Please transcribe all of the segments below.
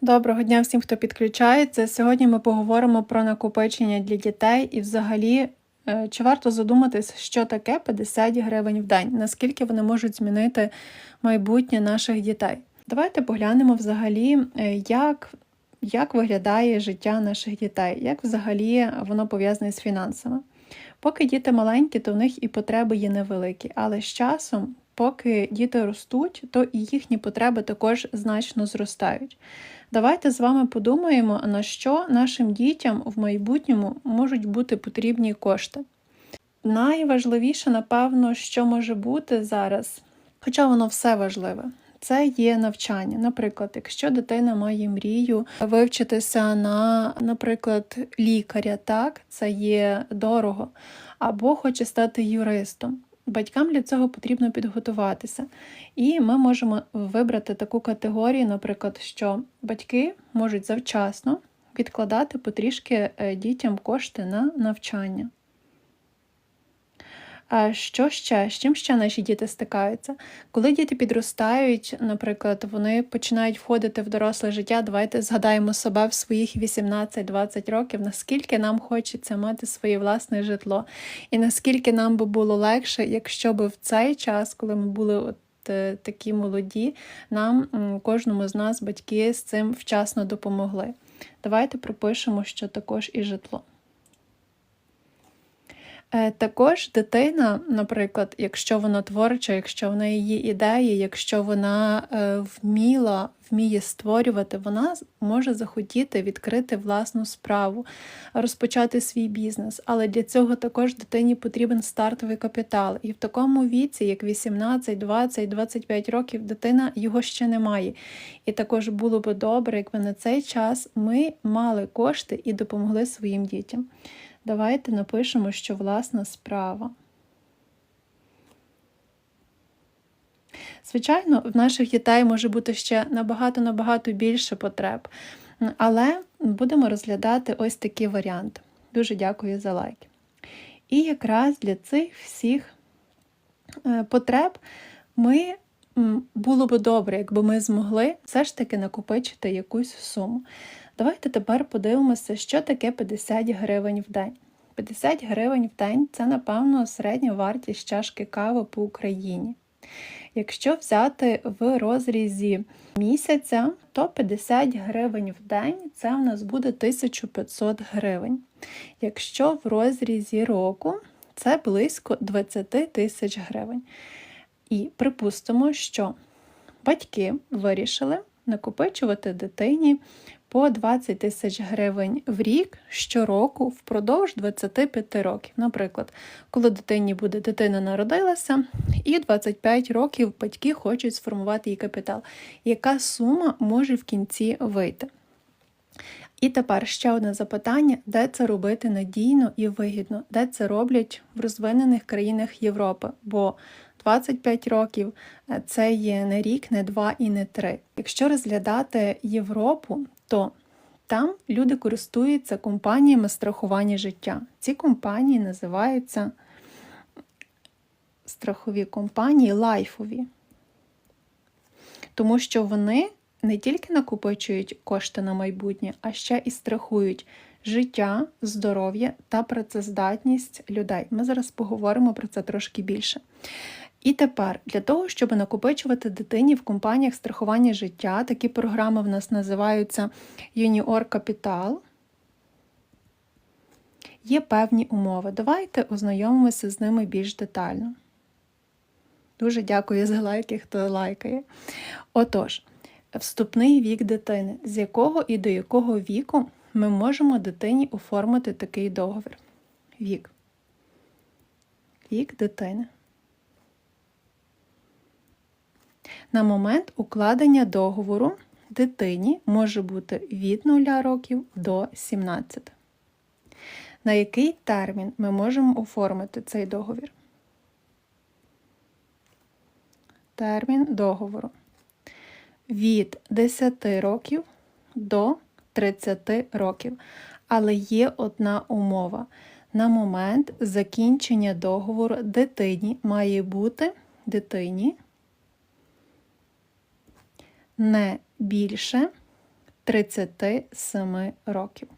Доброго дня всім, хто підключається. Сьогодні ми поговоримо про накопичення для дітей і, взагалі, е, чи варто задуматись, що таке 50 гривень в день, наскільки вони можуть змінити майбутнє наших дітей. Давайте поглянемо взагалі, е, як, як виглядає життя наших дітей, як взагалі воно пов'язане з фінансами. Поки діти маленькі, то в них і потреби є невеликі, але з часом. Поки діти ростуть, то і їхні потреби також значно зростають. Давайте з вами подумаємо, на що нашим дітям в майбутньому можуть бути потрібні кошти. Найважливіше, напевно, що може бути зараз, хоча воно все важливе, це є навчання. Наприклад, якщо дитина має мрію вивчитися на, наприклад, лікаря, так, це є дорого, або хоче стати юристом. Батькам для цього потрібно підготуватися. І ми можемо вибрати таку категорію, наприклад, що батьки можуть завчасно відкладати потрішки е, дітям кошти на навчання. А що ще? З чим ще наші діти стикаються? Коли діти підростають, наприклад, вони починають входити в доросле життя, давайте згадаємо себе в своїх 18-20 років, наскільки нам хочеться мати своє власне житло, і наскільки нам би було легше, якщо б в цей час, коли ми були от е, такі молоді, нам кожному з нас батьки з цим вчасно допомогли. Давайте пропишемо, що також і житло. Е, також дитина, наприклад, якщо вона творча, якщо в неї є ідеї, якщо вона е, вміла, вміє створювати, вона може захотіти відкрити власну справу, розпочати свій бізнес. Але для цього також дитині потрібен стартовий капітал. І в такому віці, як 18, 20, 25 років, дитина його ще не має. І також було б добре, якби на цей час ми мали кошти і допомогли своїм дітям. Давайте напишемо, що власна справа. Звичайно, в наших дітей може бути ще набагато-набагато більше потреб. Але будемо розглядати ось такі варіанти. Дуже дякую за лайки. І якраз для цих всіх е, потреб ми було б добре, якби ми змогли все ж таки накопичити якусь суму. Давайте тепер подивимося, що таке 50 гривень в день. 50 гривень в день це, напевно, середня вартість чашки кави по Україні. Якщо взяти в розрізі місяця, то 50 гривень в день це в нас буде 1500 гривень. Якщо в розрізі року, це близько 20 тисяч гривень. І припустимо, що батьки вирішили накопичувати дитині по 20 тисяч гривень в рік щороку впродовж 25 років. Наприклад, коли дитині буде дитина народилася, і 25 років батьки хочуть сформувати її капітал. Яка сума може в кінці вийти? І тепер ще одне запитання: де це робити надійно і вигідно, де це роблять в розвинених країнах Європи? Бо 25 років це є не рік, не два і не три. Якщо розглядати Європу, то там люди користуються компаніями страхування життя. Ці компанії називаються страхові компанії лайфові, тому що вони не тільки накопичують кошти на майбутнє, а ще і страхують життя, здоров'я та працездатність людей. Ми зараз поговоримо про це трошки більше. І тепер для того, щоб накопичувати дитині в компаніях страхування життя, такі програми в нас називаються Юніор Капітал. Є певні умови. Давайте ознайомимося з ними більш детально. Дуже дякую за лайки, хто лайкає. Отож, вступний вік дитини, з якого і до якого віку ми можемо дитині оформити такий договір. Вік. Вік дитини. На момент укладення договору дитині може бути від 0 років до 17. На який термін ми можемо оформити цей договір? Термін договору від 10 років до 30 років. Але є одна умова. На момент закінчення договору дитині має бути дитині не більше 37 років.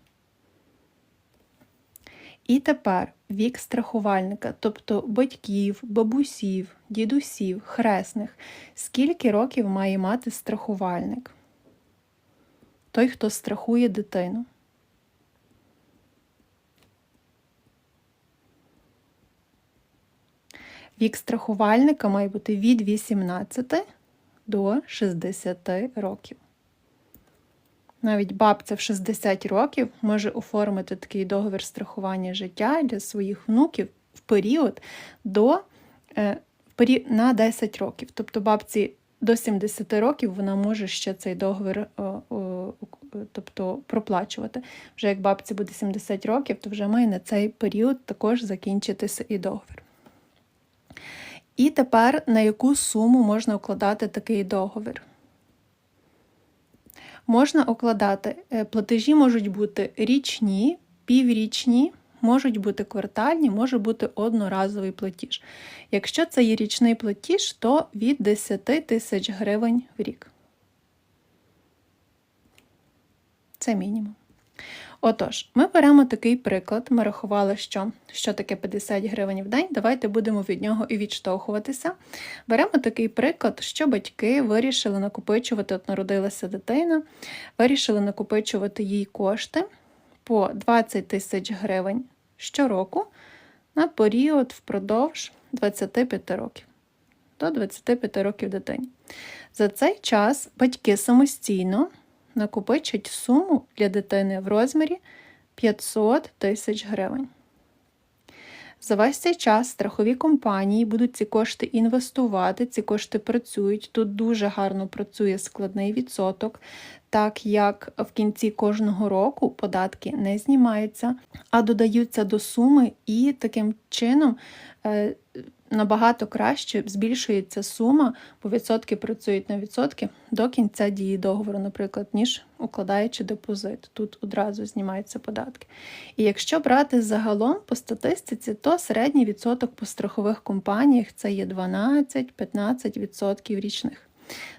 І тепер вік страхувальника, тобто батьків, бабусів, дідусів, хресних, скільки років має мати страхувальник? Той, хто страхує дитину. Вік страхувальника має бути від 18 до 60 років. Навіть бабця в 60 років може оформити такий договір страхування життя для своїх внуків в період до е, на 10 років. Тобто бабці до 70 років вона може ще цей договір тобто, проплачувати. Вже як бабці буде 70 років, то вже має на цей період також закінчитися і договір. І тепер на яку суму можна укладати такий договір? Можна укладати е, платежі можуть бути річні, піврічні, можуть бути квартальні, може бути одноразовий платіж. Якщо це є річний платіж, то від 10 тисяч гривень в рік. Це мінімум. Отож, ми беремо такий приклад. Ми рахували, що що таке 50 гривень в день. Давайте будемо від нього і відштовхуватися. Беремо такий приклад, що батьки вирішили накопичувати, от народилася дитина, вирішили накопичувати їй кошти по 20 тисяч гривень щороку на період впродовж 25 років. До 25 років дитині. За цей час батьки самостійно накопичить суму для дитини в розмірі 500 тисяч гривень. За весь цей час страхові компанії будуть ці кошти інвестувати, ці кошти працюють. Тут дуже гарно працює складний відсоток, так як в кінці кожного року податки не знімаються, а додаються до суми, і таким чином е, набагато краще збільшується сума, бо відсотки працюють на відсотки до кінця дії договору, наприклад, ніж укладаючи депозит. Тут одразу знімаються податки. І якщо брати загалом по статистиці, то середній відсоток по страхових компаніях це є 12-15% річних.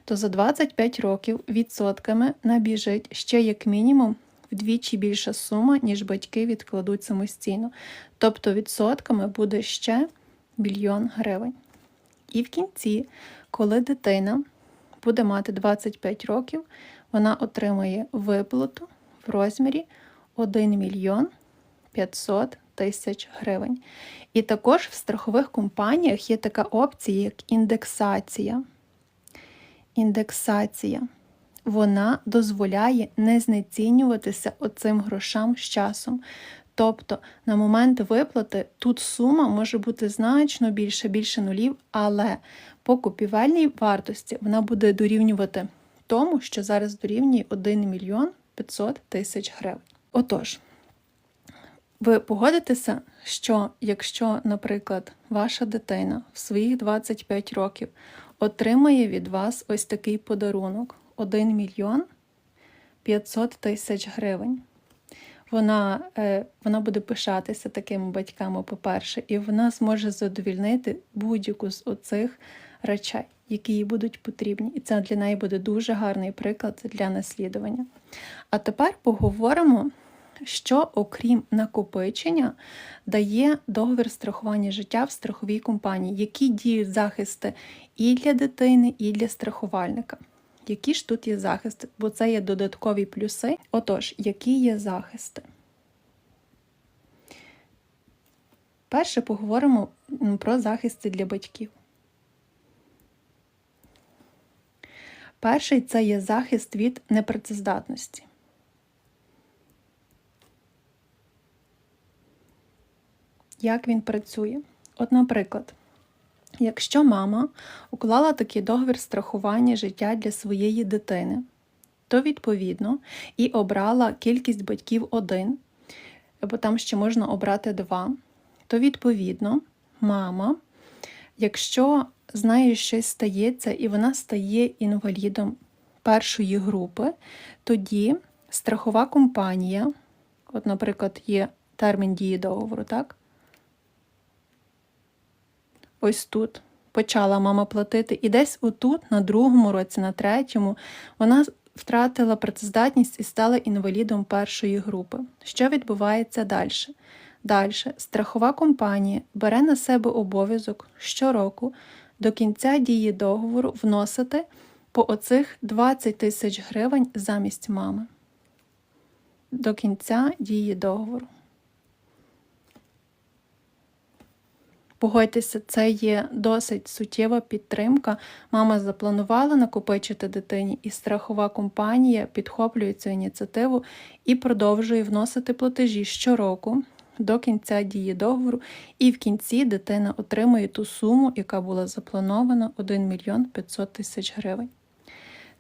То за 25 років відсотками набіжить ще як мінімум вдвічі більша сума, ніж батьки відкладуть самостійно. Тобто відсотками буде ще мільйон гривень. І в кінці, коли дитина буде мати 25 років, вона отримає виплату в розмірі 1 мільйон 500 тисяч гривень. І також в страхових компаніях є така опція, як індексація. Індексація. Вона дозволяє не знецінюватися оцим грошам з часом. Тобто на момент виплати тут сума може бути значно більше, більше нулів, але по купівельній вартості вона буде дорівнювати тому, що зараз дорівнює 1 мільйон 500 тисяч гривень. Отож, ви погодитеся, що якщо, наприклад, ваша дитина в своїх 25 років отримає від вас ось такий подарунок 1 мільйон 500 тисяч гривень вона е, вона буде пишатися такими батьками, по-перше, і вона зможе задовільнити будь-яку з оцих речей, які їй будуть потрібні. І це для неї буде дуже гарний приклад для наслідування. А тепер поговоримо, що, окрім накопичення, дає договір страхування життя в страховій компанії, які діють захисти і для дитини, і для страхувальника. Які ж тут є захисти? Бо це є додаткові плюси. Отож, які є захисти? Перше поговоримо про захисти для батьків. Перший це є захист від непрацездатності. Як він працює? От, наприклад, Якщо мама уклала такий договір страхування життя для своєї дитини, то відповідно і обрала кількість батьків один, бо там ще можна обрати два, то відповідно мама, якщо з нею щось стається і вона стає інвалідом першої групи, тоді страхова компанія, от, наприклад, є термін дії договору, так? Ось тут почала мама платити, і десь отут, на другому році, на третьому, вона втратила працездатність і стала інвалідом першої групи. Що відбувається далі? Далі страхова компанія бере на себе обов'язок щороку до кінця дії договору вносити по оцих 20 тисяч гривень замість мами. До кінця дії договору. Погодьтеся, це є досить суттєва підтримка. Мама запланувала накопичити дитині, і страхова компанія підхоплює цю ініціативу і продовжує вносити платежі щороку до кінця дії договору, і в кінці дитина отримує ту суму, яка була запланована 1 мільйон 500 тисяч гривень.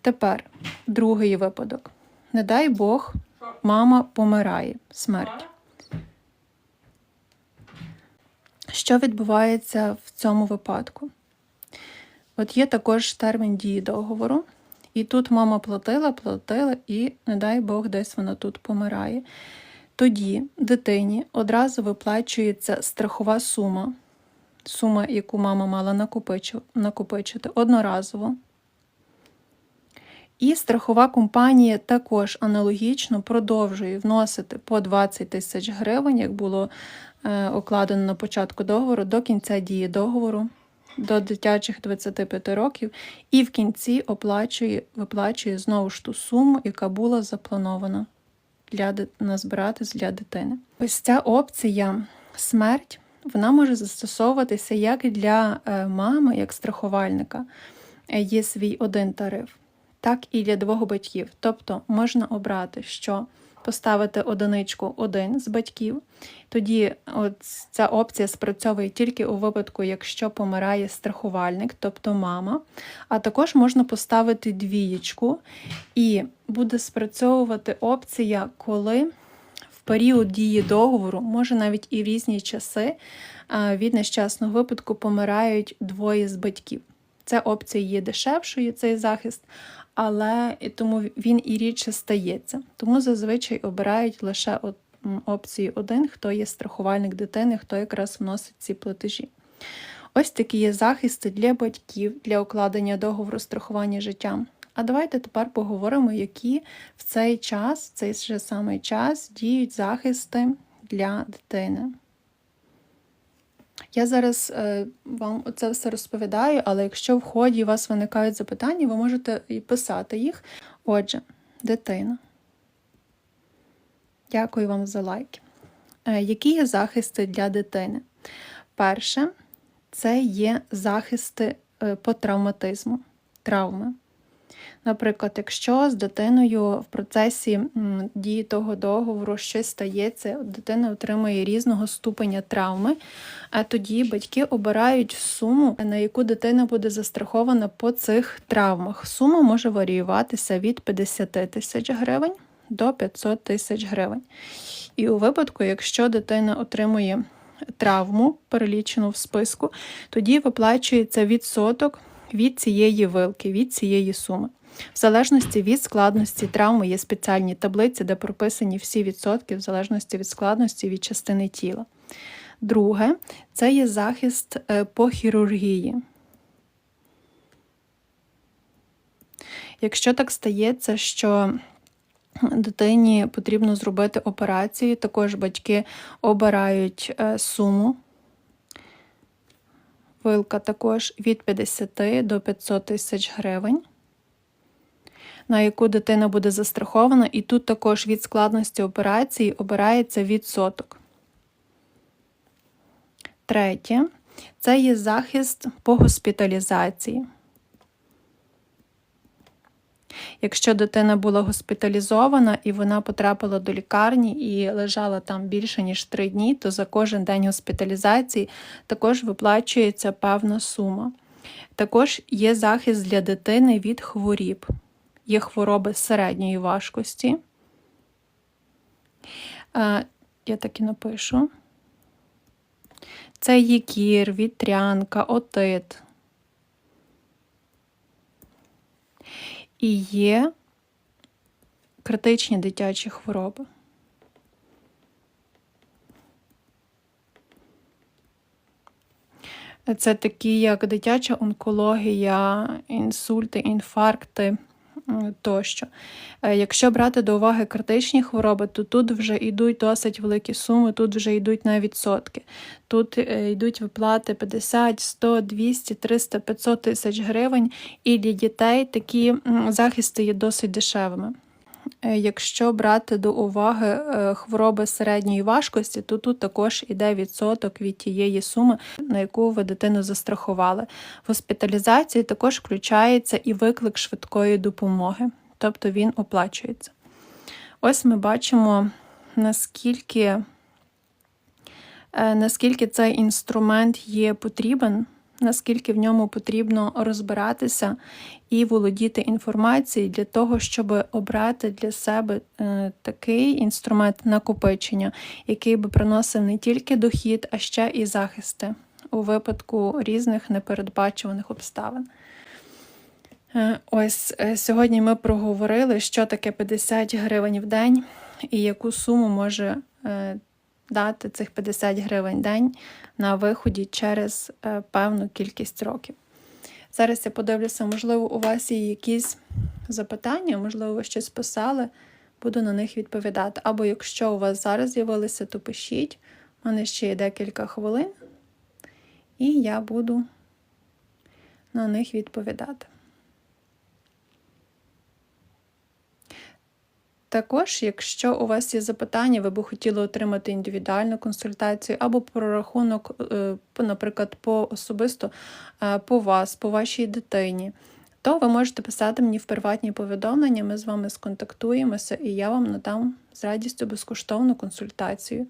Тепер другий випадок. Не дай Бог, мама помирає смерть. Що відбувається в цьому випадку? От є також термін дії договору, і тут мама платила, платила, і, не дай Бог, десь вона тут помирає. Тоді дитині одразу виплачується страхова сума, сума, яку мама мала накопичити одноразово. І страхова компанія також аналогічно продовжує вносити по 20 тисяч гривень, як було е, укладено на початку договору, до кінця дії договору, до дитячих 25 років, і в кінці оплачує, виплачує знову ж ту суму, яка була запланована для назбиратись для дитини. Ось ця опція смерть. Вона може застосовуватися як для е, мами, як страхувальника. Е, є свій один тариф так і для двох батьків. Тобто можна обрати, що поставити одиничку один з батьків, тоді от ця опція спрацьовує тільки у випадку, якщо помирає страхувальник, тобто мама. А також можна поставити двієчку, і буде спрацьовувати опція, коли. В період дії договору, може навіть і в різні часи від нещасного випадку помирають двоє з батьків. Ця опція є дешевшою, цей захист, але тому він і рідше стається. Тому зазвичай обирають лише опцію один, хто є страхувальник дитини, хто якраз вносить ці платежі. Ось такі є захисти для батьків для укладення договору страхування життя. А давайте тепер поговоримо, які в цей час, в цей же самий час, діють захисти для дитини. Я зараз е, вам це все розповідаю, але якщо в ході у вас виникають запитання, ви можете і писати їх. Отже, дитина. Dякую вам за лайки. Е, які є захисти для дитини? Перше, це є захисти е, по травматизму, травми. Наприклад, якщо з дитиною в процесі дії того договору щось стається, дитина отримує різного ступеня травми, а тоді батьки обирають суму, на яку дитина буде застрахована по цих травмах. Сума може варіюватися від 50 тисяч гривень до 500 тисяч гривень. І у випадку, якщо дитина отримує травму, перелічену в списку, тоді виплачується відсоток від цієї вилки, від цієї суми. В залежності від складності травми є спеціальні таблиці, де прописані всі відсотки в залежності від складності від частини тіла. Друге, це є захист е, по хірургії. Якщо так стається, що дитині потрібно зробити операцію, також батьки обирають е, суму. Вилка також від 50 до 500 тисяч гривень на яку дитина буде застрахована, і тут також від складності операції обирається відсоток. Третє це є захист по госпіталізації. Якщо дитина була госпіталізована і вона потрапила до лікарні і лежала там більше, ніж 3 дні, то за кожен день госпіталізації також виплачується певна сума. Також є захист для дитини від хворіб є хвороби середньої важкості. Е, я так і напишу. Це є кір, вітрянка, отит. І є критичні дитячі хвороби. Це такі, як дитяча онкологія, інсульти, інфаркти, тощо. Е, Якщо брати до уваги критичні хвороби, то тут вже йдуть досить великі суми, тут вже йдуть на відсотки. Тут е, йдуть виплати 50, 100, 200, 300, 500 тисяч гривень, і для дітей такі захисти є досить дешевими. Е, Якщо брати до уваги е, хвороби середньої важкості, то тут також іде відсоток від тієї суми, на яку ви дитину застрахували. В госпіталізації також включається і виклик швидкої допомоги, тобто він оплачується. Ось ми бачимо, наскільки, е, наскільки цей інструмент є потрібен, наскільки в ньому потрібно розбиратися і володіти інформацією для того, щоб обрати для себе е, такий інструмент накопичення, який би приносив не тільки дохід, а ще і захисти у випадку різних непередбачуваних обставин. Е, Ось е, сьогодні ми проговорили, що таке 50 гривень в день і яку суму може дати цих 50 гривень день на виході через е, певну кількість років. Зараз я подивлюся, можливо, у вас є якісь запитання, можливо, ви щось писали, буду на них відповідати. Або якщо у вас зараз з'явилися, то пишіть. У мене ще є декілька хвилин, і я буду на них відповідати. Також, якщо у вас є запитання, ви б хотіли отримати індивідуальну консультацію або прорахунок, е, наприклад, по особисто е, по вас, по вашій дитині, то ви можете писати мені в приватні повідомлення, ми з вами сконтактуємося, і я вам надам з радістю безкоштовну консультацію.